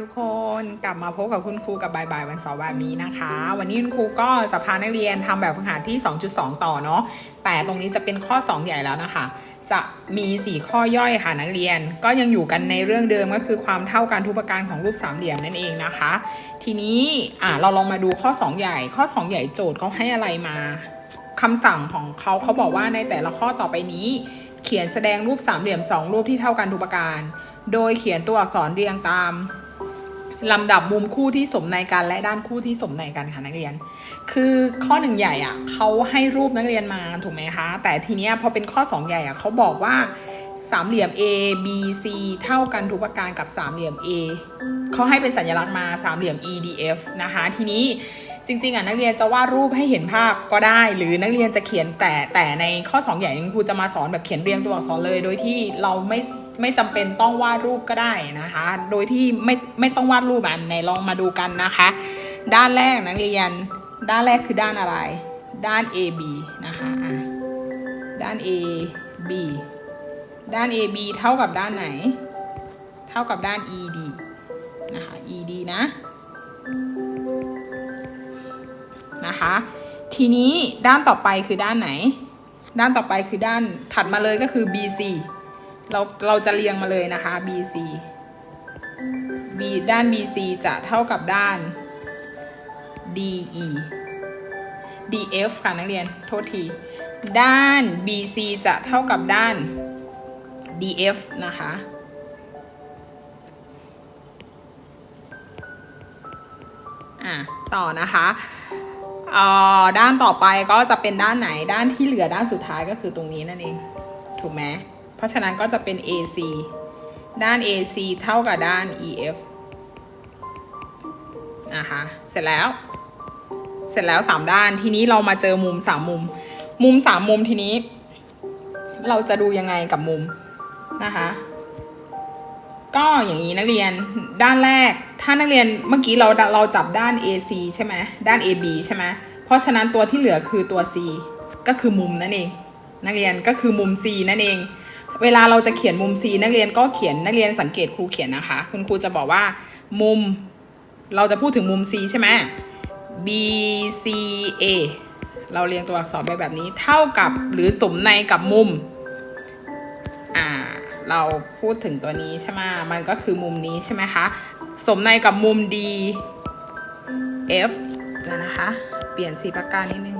ทุกคนกลับมาพบกับคุณครูกับบ่ายบายๆวันเสาร์แบบนี้นะคะ วันนี้คุณครูก็จะพานักเรียนทำแบบฝึกหัดที่ 2.2 ต่อเนาะแต่ตรงนี้จะเป็นข้อ 2 ใหญ่แล้วนะคะ จะมี 4 ข้อย่อยค่ะนักเรียน ก็ยังอยู่กันในเรื่องเดิมก็คือความเท่ากันทุกประการของรูปสามเหลี่ยมนั่นเองนะคะ ทีนี้อะเราลองมาดูข้อ 2 ใหญ่ ข้อ 2 ใหญ่โจทย์เขาให้อะไรมาคำสั่งของเขาเขาบอกว่าในแต่ละข้อต่อไปนี้ เขียนแสดงรูปสามเหลี่ยมสองรูปที่เท่ากันทุกประการ โดยเขียนตัวอักษรเรียงตาม ลำดับมุมคู่ที่สมในกันและด้านคู่ที่สมในกันค่ะนักเรียน คือข้อหนึ่งใหญ่อะเขาให้รูปนักเรียนมาถูกไหมคะ แต่ทีเนี้ยพอเป็นข้อสองใหญ่อะเขาบอกว่าสามเหลี่ยม A B C เท่ากันทุกประการกับสามเหลี่ยม A เขาให้เป็นสัญลักษณ์มาสามเหลี่ยม E D F นะคะ ทีนี้จริงๆอะนักเรียนจะวาดรูปให้เห็นภาพก็ได้ หรือนักเรียนจะเขียนแต่แต่ในข้อ 2 ใหญ่ครูจะมาสอนแบบเขียนเรียงตัวอักษรเลย โดยที่เราไม่ ไม่จำเป็นต้องวาดรูปก็ได้นะคะ โดยที่ไม่ไม่ต้องวาดรูปอันไหนลองมาดูกันนะคะ ด้านแรกนักเรียน ด้านแรกคือด้านอะไร ด้าน AB นะคะอะด้าน AB ด้าน AB เท่ากับด้านไหน เท่ากับด้าน ED นะคะ ED นะ นะคะ ทีนี้ด้านต่อไปคือด้านไหน ด้านต่อไปคือด้านถัดมาเลยก็คือ BC เราเราจะเรียงมาเลยนะคะ BC B ด้าน BC จะเท่ากับด้าน DE DF ค่ะนักเรียน โทษที ด้าน BC จะเท่ากับด้าน DF นะคะ อะ ต่อนะคะอ่อด้านต่อไปก็จะเป็นด้านไหนด้านที่เหลือด้านสุดท้ายก็คือตรงนี้นั่นเอง ถูกไหม ราะฉะนั้นก็จะเป็น AC ด้าน AC เท่ากับด้าน EF นะคะ เสร็จแล้ว เสร็จแล้วสามด้าน ทีนี้เรามาเจอมุมสามมุม มุมสามมุมทีนี้ เราจะดูยังไงกับมุมนะคะ ก็อย่างนี้นักเรียน ด้านแรก ถ้านักเรียนเมื่อกี้เราเราจับด้าน AC ใช่ไหมด้าน AB ใช่ไหมเพราะฉะนั้นตัวที่เหลือคือตัว C ก็คือมุมนั่นเอง นักเรียนก็คือมุม C นั่นเอง เวลาเราจะเขียนมุม C นักเรียนก็เขียนนักเรียนสังเกตครูเขียนนะคะ คุณครูจะบอกว่ามุม เราจะพูดถึงมุม C ใช่ไหม B C A เราเรียงตัวอักษรไปแบบนี้เท่ากับหรือสมในกับมุม อ่า เราพูดถึงตัวนี้ใช่ไหมมันก็คือมุมนี้ใช่ไหมคะ สมในกับมุม D F แล้วนะคะ เปลี่ยนสีปากกานิดนึง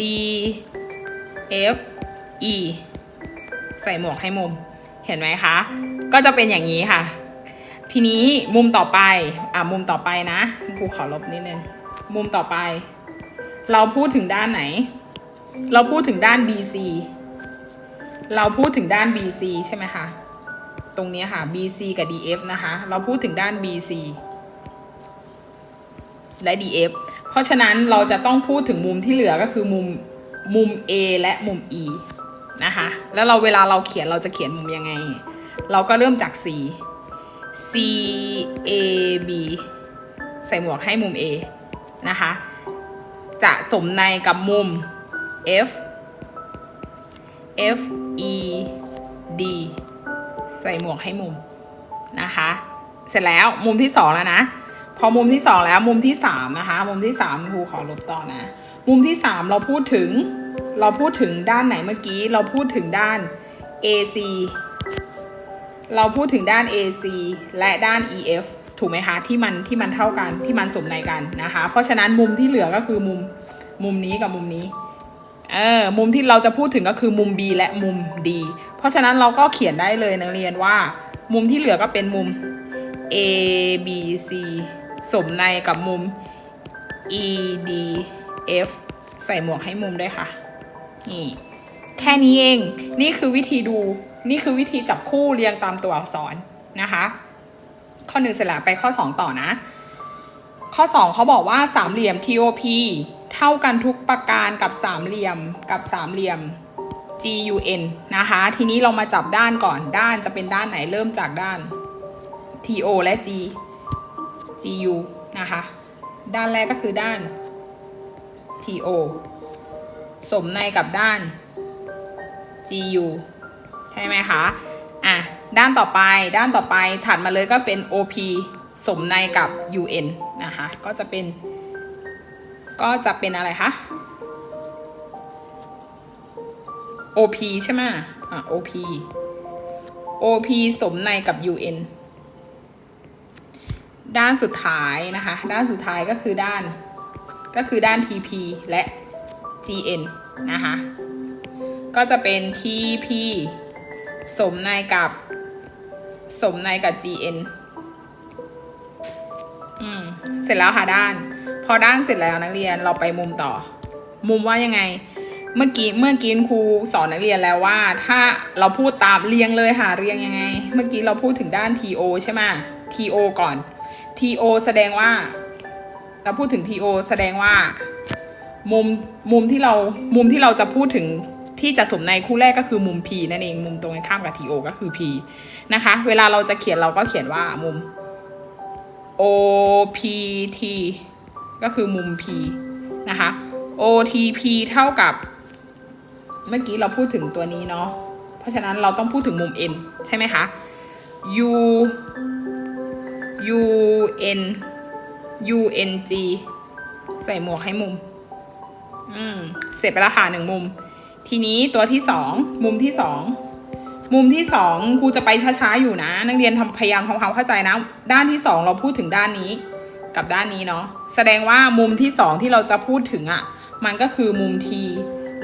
D F E ใส่หมวกให้มุม เห็นไหมคะ ก็จะเป็นอย่างนี้ค่ะ ทีนี้มุมต่อไป อะมุมต่อไปนะคุณครูขอลบนิดนึง มุมต่อไป เราพูดถึงด้านไหน เราพูดถึงด้าน BC เราพูดถึงด้าน BC ใช่ไหมคะ ตรงนี้ค่ะ BC กับ DF นะคะ เราพูดถึงด้าน BC และ DF เพราะฉะนั้นเราจะต้องพูดถึงมุมที่เหลือก็คือมุมมุม A และมุม E นะคะแล้วเราเวลาเราเขียนเราจะเขียนมุมยังไง เราก็เริ่มจาก C C A B ใส่หมวกให้มุม A นะคะจะสมในกับมุม F F E D ใส่หมวกให้มุมนะคะ เสร็จแล้วมุมที่สองแล้วนะ พอมุมที่สองแล้วมุมที่สามนะคะ มุมที่สามครูขอลบต่อนะ มุมที่สามเราพูดถึง เราพูดถึงด้านไหนเมื่อกี้ เราพูดถึงด้าน AC เราพูดถึงด้าน AC และด้าน EF ถูกไหมคะที่มันที่มันเท่ากันที่มันสมในกันนะคะ เพราะฉะนั้นมุมที่เหลือก็คือมุมมุมนี้กับมุมนี้เออมุมที่เราจะพูดถึงก็คือมุม B และมุม D เพราะฉะนั้นเราก็เขียนได้เลยนักเรียนว่า มุมที่เหลือก็เป็นมุม A B C สมในกับมุม E D F ใส่หมวกให้มุมด้วยค่ะ นี่แค่นี้เองนี่คือวิธีดูนี่คือวิธีจับคู่เรียงตามตัวอักษรนะคะ ข้อหนึ่งเสร็จแล้วไปข้อสองต่อนะ ข้อ2เขาบอกว่าสามเหลี่ยม TOP เท่ากันทุกประการกับสามเหลี่ยมกับสามเหลี่ยม GUN นะคะ ทีนี้เรามาจับด้านก่อนด้านจะเป็นด้านไหนเริ่มจากด้าน TO และ G GU นะคะ ด้านแรกก็คือด้าน TO สมในกับด้าน GU ใช่ไหมคะอะด้านต่อไปด้านต่อไปถัดมาเลยก็เป็น OP สมในกับ un นะคะก็จะเป็น ก็จะเป็นอะไรคะ op ใช่ไหมอะ op op สมในกับ un ด้านสุดท้ายนะคะ ด้านสุดท้ายก็คือด้าน ก็คือด้าน tp และ gn นะคะ ก็จะเป็น tp สมในกับสมในกับ gn อืม เสร็จแล้วค่ะด้าน พอด้านเสร็จแล้วนักเรียนเราไปมุมต่อ มุมว่ายังไง เมื่อกี้เมื่อกี้ครูสอนนักเรียนแล้วว่า ถ้าเราพูดตามเรียงเลยค่ะเรียงยังไง เมื่อกี้เราพูดถึงด้าน TO ใช่ไหม TO ก่อน TO แสดงว่า เราพูดถึง TO แสดงว่า มุมมุมที่เรามุมที่เราจะพูดถึงที่จะสมในคู่แรกก็คือมุม P นั่นเองมุมตรงกันข้ามกับ TO ก็คือ P นะคะ เวลาเราจะเขียนเราก็เขียนว่ามุม OPT ก็คือมุม P นะคะ OTP เท่ากับ เมื่อกี้เราพูดถึงตัวนี้เนาะเพราะฉะนั้นเราต้องพูดถึงมุม N ใช่ไหมคะ U UN UNG ใส่หมวกให้มุม อืม เสร็จไปแล้วค่ะหนึ่งมุม ทีนี้ตัวที่สองมุมที่สองมุมที่สองครูจะไปช้าๆอยู่นะ นักเรียนทำพยายามทำความเข้าใจนะ ด้านที่สองเราพูดถึงด้านนี้ กับด้านนี้เนาะแสดงว่ามุมที่สองที่เราจะพูดถึงอะ่ะ มันก็คือมุม T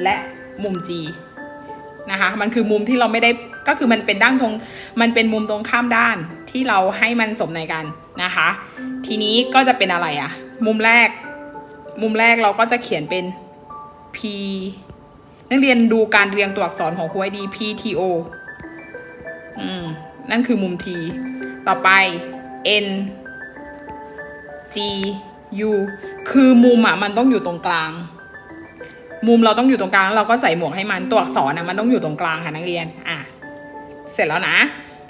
และมุม G นะคะ มันคือมุมที่เราไม่ได้ก็คือมันเป็นด้านตรง มันเป็นมุมตรงข้ามด้านที่เราให้มันสมในกันนะคะ ทีนี้ก็จะเป็นอะไรอะ่ะ มุมแรก มุมแรกเราก็จะเขียนเป็น P นักเรียนดูการเรียงตัวอักษรของครูให้ดี PTO อืม นั่นคือมุม T ต่อไป N G U คือมุมอะมันต้องอยู่ตรงกลาง มุมเราต้องอยู่ตรงกลางแล้วเราก็ใส่หมวกให้มันตัวอักษรอะมันต้องอยู่ตรงกลางค่ะนักเรียน อะ เสร็จแล้วนะ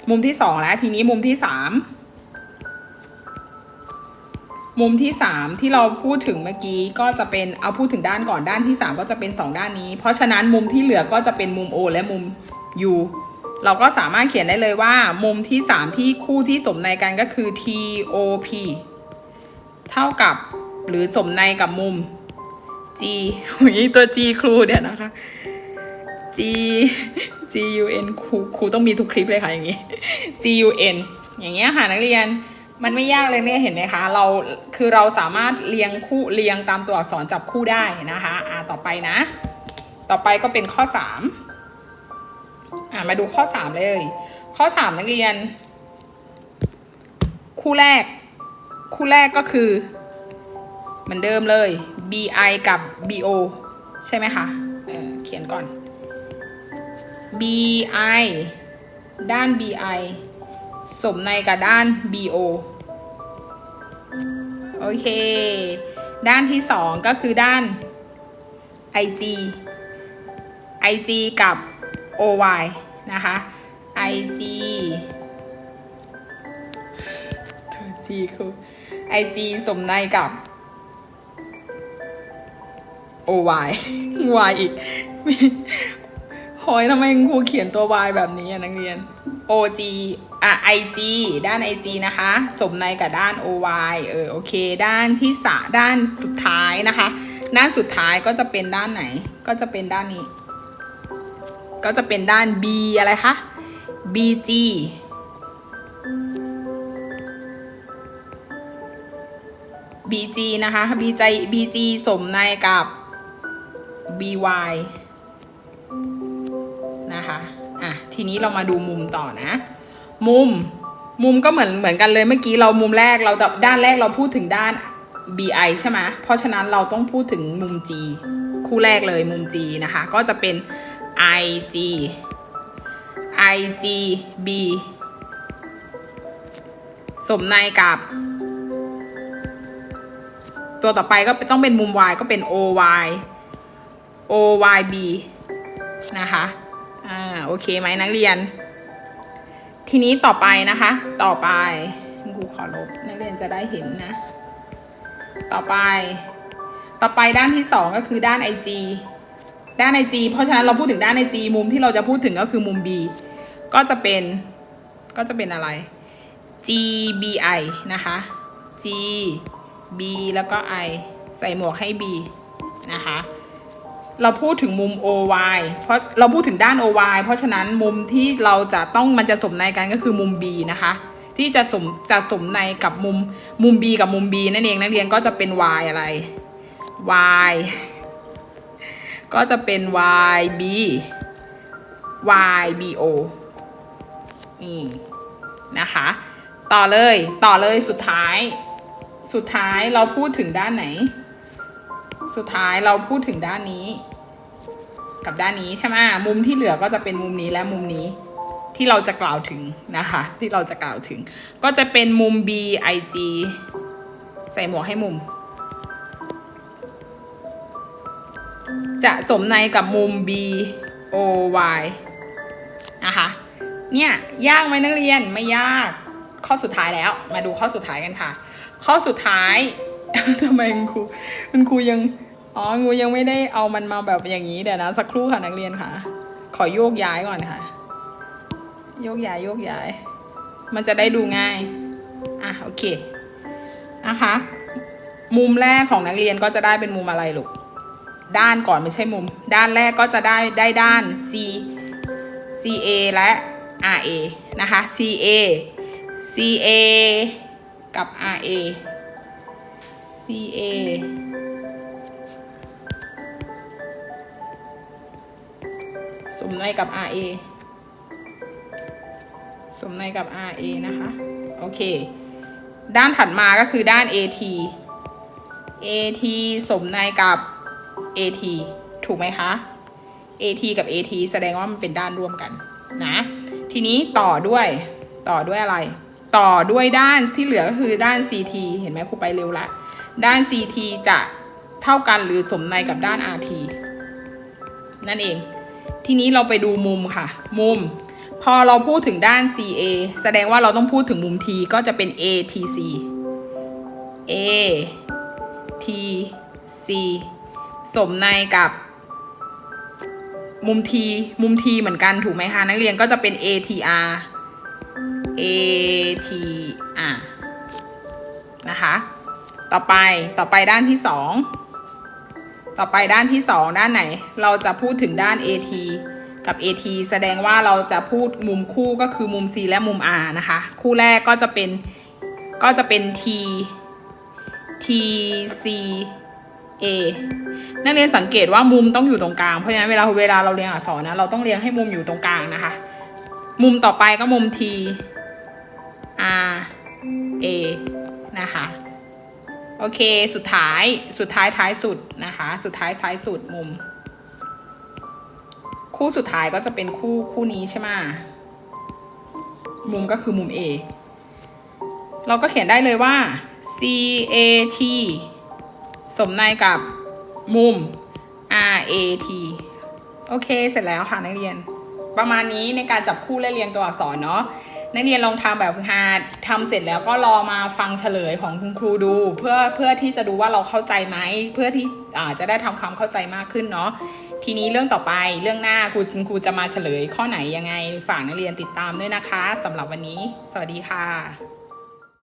มุมที่สองแล้วทีนี้มุมที่สาม มุมที่สามที่เราพูดถึงเมื่อกี้ก็จะเป็นเอาพูดถึงด้านก่อนด้านที่สามก็จะเป็นสองด้านนี้ เพราะฉะนั้นมุมที่เหลือก็จะเป็นมุม O และมุม U เราก็สามารถเขียนได้เลยว่า มุมที่สามที่คู่ที่สมในกันก็คือ TOP เท่ากับหรือสมในกับมุม G หุยตัว G ครูเนี่ยนะคะ G G U N ครูครูต้องมีทุกคลิปเลยค่ะอย่างนี้ G U N อย่างเงี้ยค่ะนักเรียน มันไม่ยากเลยเนี่ยเห็นไหมคะ เราคือเราสามารถเรียงคู่เรียงตามตัวอักษรจับคู่ได้นะคะอ่าต่อไปนะ ต่อไปก็เป็นข้อสามอ่ามาดูข้อสามเลย ข้อสามนักเรียน คู่แรก คู่แรกก็คือเหมือนเดิมเลย bi กับ bo ใช่ไหมคะเออเขียนก่อน bi ด้าน bi สมในกับด้าน bo โอเค ด้านที่สองก็คือด้าน ig ig กับ oy นะคะ ig ตัว g คือ ig สมในกับ oy y อีก หอยทำไมครูเขียนตัว y แบบนี้อะนักเรียน og อะ ig ด้าน ig นะคะ สมในกับด้าน oy เออโอเค ด้านที่สาด้านสุดท้ายนะคะ ด้านสุดท้ายก็จะเป็นด้านไหน ก็จะเป็นด้านนี้ ก็จะเป็นด้าน b อะไรคะ bg bg นะคะ bg bg สมในกับ by ทีนี้เรามาดูมุมต่อนะ มุมมุมก็เหมือนเหมือนกันเลยเมื่อกี้เรามุมแรกเราจะด้านแรกเราพูดถึงด้าน bi ใช่ไหมเพราะฉะนั้นเราต้องพูดถึงมุม g คู่แรกเลยมุม g นะคะ ก็จะเป็น ig ig b สมในกับ ตัวต่อไปก็ต้องเป็นมุม y ก็เป็น oy oyb นะคะ อ่าโอเคไหมนักเรียน ทีนี้ต่อไปนะคะ ต่อไปครูขอลบนักเรียนจะได้เห็นนะ ต่อไป ต่อไปด้านที่สองก็คือด้าน IG ด้าน IG เพราะฉะนั้นเราพูดถึงด้าน IG มุมที่เราจะพูดถึงก็คือมุม B ก็จะเป็นก็จะเป็นอะไร G B I นะคะ G B แล้วก็ I ใส่หมวกให้ B นะคะ เราพูดถึงมุม OY เพราะเราพูดถึงด้าน OY เพราะฉะนั้นมุมที่เราจะต้องมันจะสมในกันก็คือมุม B นะคะ ที่จะสมจะสมในกับมุมมุม B กับมุม B นั่นเองนักเรียนก็จะเป็น Y อะไร Y ก็จะเป็น Y B Y B O นี่นะคะ ต่อเลยต่อเลยสุดท้าย สุดท้ายเราพูดถึงด้านไหน สุดท้ายเราพูดถึงด้านนี้ กับด้านนี้ใช่ไหมมุมที่เหลือก็จะเป็นมุมนี้และมุมนี้ ที่เราจะกล่าวถึงนะคะ ที่เราจะกล่าวถึง ก็จะเป็นมุม B I G ใส่หมวกให้มุม จะสมในกับมุม B O Y นะคะเนี่ยยากไหมนักเรียนไม่ยากข้อสุดท้ายแล้ว มาดูข้อสุดท้ายกันค่ะ ข้อสุดท้ายทำไมคุณครูคุณครูยัง อ๋อ งูยังไม่ได้เอามันมาแบบอย่างนี้เดี๋ยวนะ สักครู่ค่ะนักเรียนค่ะ ขอโยกย้ายก่อนค่ะ โยกย้ายโยกย้าย มันจะได้ดูง่าย อะโอเคนะคะ มุมแรกของนักเรียนก็จะได้เป็นมุมอะไรลูก ด้านก่อนไม่ใช่มุม ด้านแรกก็จะได้ได้ด้าน C CA และ RA นะคะ CA CA กับ RA CA มในกับ RA สมในกับ RA นะคะ โอเค ด้านถัดมาก็คือด้าน AT AT สมในกับ AT ถูกไหมคะ AT กับ AT แสดงว่ามันเป็นด้านร่วมกันนะ ทีนี้ต่อด้วยต่อด้วยอะไร ต่อด้วยด้านที่เหลือก็คือด้าน CT เห็นไหมครูไปเร็วละ ด้าน CT จะเท่ากันหรือสมในกับด้าน RT นั่นเอง ทีนี้เราไปดูมุมค่ะ มุม พอเราพูดถึงด้าน CA แสดงว่าเราต้องพูดถึงมุม T ก็จะเป็น ATC A T C สมในกับ มุม T มุม T เหมือนกันถูกไหมคะ นักเรียนก็จะเป็น ATR ATR นะคะ ต่อไปต่อไปด้านที่สอง ต่อไปด้านที่สองด้านไหน เราจะพูดถึงด้าน AT กับ AT แสดงว่าเราจะพูดมุมคู่ก็คือมุม C และมุม R นะคะ คู่แรกก็จะเป็นก็จะเป็น T T C A นักเรียนสังเกตว่ามุมต้องอยู่ตรงกลางเพราะฉะนั้นเวลาเวลาเราเรียนอักษรนะเราต้องเรียงให้มุมอยู่ตรงกลางนะคะ มุมต่อไปก็มุม T R A นะคะ โอเค สุดท้าย สุดท้ายท้ายสุดนะคะ สุดท้ายท้ายสุดมุม คู่สุดท้ายก็จะเป็นคู่คู่นี้ใช่ไหมมุมก็คือมุม A เราก็เขียนได้เลยว่า C A T สมในกับมุม R A T โอเค เสร็จแล้วค่ะนักเรียน ประมาณนี้ในการจับคู่และเรียงตัวอักษรเนาะ นักเรียนลองทำแบบฝึกหัดทำเสร็จแล้วก็รอมาฟังเฉลยของคุณครูดู เพื่อเพื่อที่จะดูว่าเราเข้าใจไหมเพื่อที่อาจะได้ทำความเข้าใจมากขึ้นเนาะทีนี้เรื่องต่อไปเรื่องหน้าครูคุณครูจะมาเฉลยข้อไหนยังไงฝากนักเรียนติดตามด้วยนะคะสำหรับวันนี้ สวัสดีค่ะ